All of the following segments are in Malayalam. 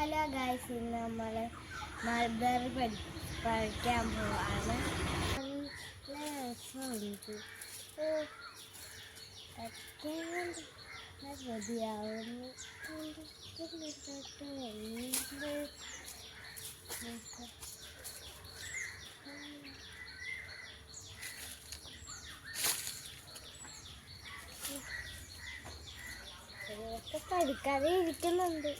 ഹലോ ഗായ്സ് ഇന്ന് നമ്മൾ മൾബറി പഠി പഠിക്കാൻ പോവാണ്. പഠിക്കാതെ ഇരിക്കുന്നുണ്ട്.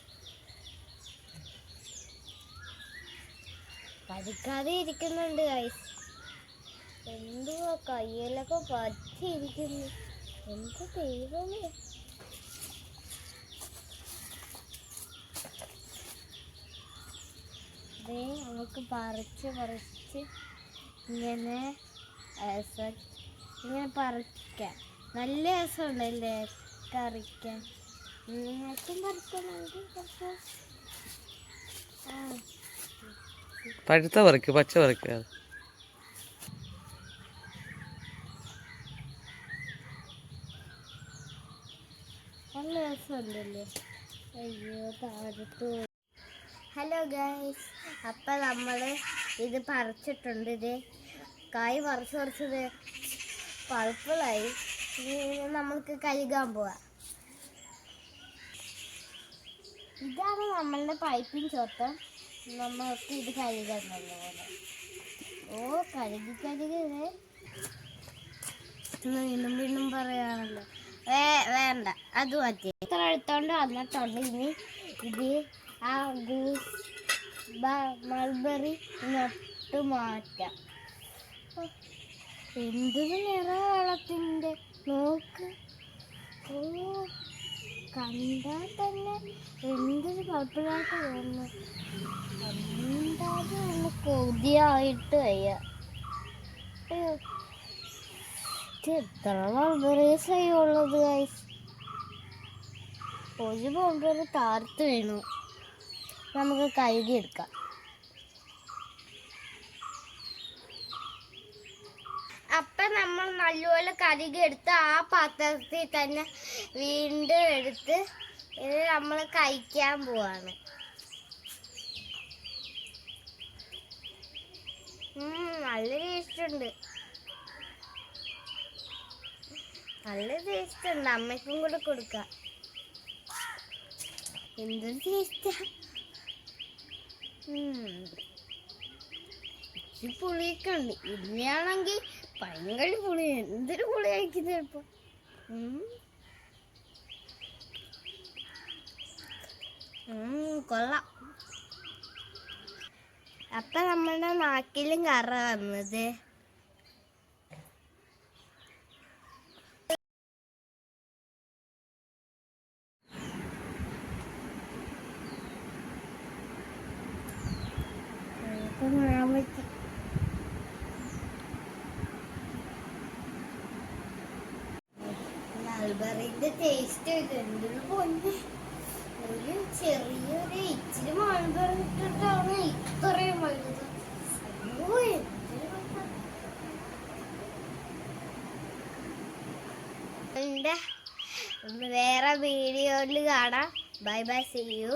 പഠിക്കാതെ ഇരിക്കുന്നുണ്ട് ഗൈസ് എന്തുവാ കയ്യിലൊക്കെ പറ്റിയിരിക്കുന്നു. എന്ത് ദൈവമേ. ദേ നമുക്ക് പറിച്ച് പറിച്ച് ഇങ്ങനെ ഇങ്ങനെ പറിക്കാം. നല്ല രസമുണ്ടല്ലേ കറിക്കാൻ. നിങ്ങൾക്കും കുറച്ച് ആ. പഴുത്ത പറിക്ക് പച്ച പറിക്കുക ഹലോ ഗൈസ് അപ്പം നമ്മൾ ഇത് പറിച്ചിട്ടുണ്ട്. ഇത് കായ് പറിച്ച് പറിച്ചത് ഇനി നമ്മൾക്ക് കഴുകാൻ പോവാം. ഇതാണ് നമ്മളുടെ പൈപ്പിൻ ചോട്ടം നമ്മൾക്ക് ഇത് കഴുകാൻ നല്ലപോലെ ഓ കഴുകി കഴുകി വീണ്ടും വീണ്ടും പറയാണല്ലോ വേ വേണ്ട അത് മതി. ഇത്ര എടുത്തോണ്ട് വന്നിട്ടുണ്ട് ഇനി ഇത് ആ ഗൂസ് മൾബറി നട്ട് മാറ്റാം. എന്തൊരു നിറ വെള്ളത്തിന്റെ. നോക്ക്. ഓ കണ്ടാൽ തന്നെ എന്തൊരു കുഴപ്പമില്ലാത്ത തോന്നുന്നു. എന്തായാലും ഒന്ന് കൊതിയായിട്ട് വയ്യ. എത്ര മൾബറീസ് ഉള്ളത് ഒരു മൾബറി താർത്ത് വീണു. നമുക്ക് കഴുകിയെടുക്കാം അപ്പം നമ്മൾ കരുകി എടുത്ത് ആ പാത്രത്തിൽ തന്നെ വീണ്ടും എടുത്ത് ഇത് നമ്മൾ കഴിക്കാൻ പോവാണ്. നല്ല ടേസ്റ്റ് ഉണ്ട്. നല്ല ടേസ്റ്റ് ഉണ്ട്. അമ്മയ്ക്കും കൂടെ കൊടുക്കാം. എന്തൊരു ടേസ്റ്റാ പുളിയൊക്കെ ഉണ്ട്. ഇതിനാണെങ്കിൽ ഭയങ്കര പുളി. എന്തൊരു പുളി കഴിക്കുന്നത് ചിലപ്പോ ഉം. ഉം, കൊള്ളാം. അപ്പൊ നമ്മളുടെ നാക്കിലും കറ വന്നത്? നമുക്ക് കാണാൻ മൾബറിന്റെ ടേസ്റ്റ് എന്തൊരു പൊന്ന്. ഒരു ചെറിയൊരു ഇച്ചിരി മൾബറി ഇട്ടിട്ടാണ് ഇത്രയും വലുത്. വേറെ വീഡിയോയിൽ കാണാം. Bye bye C U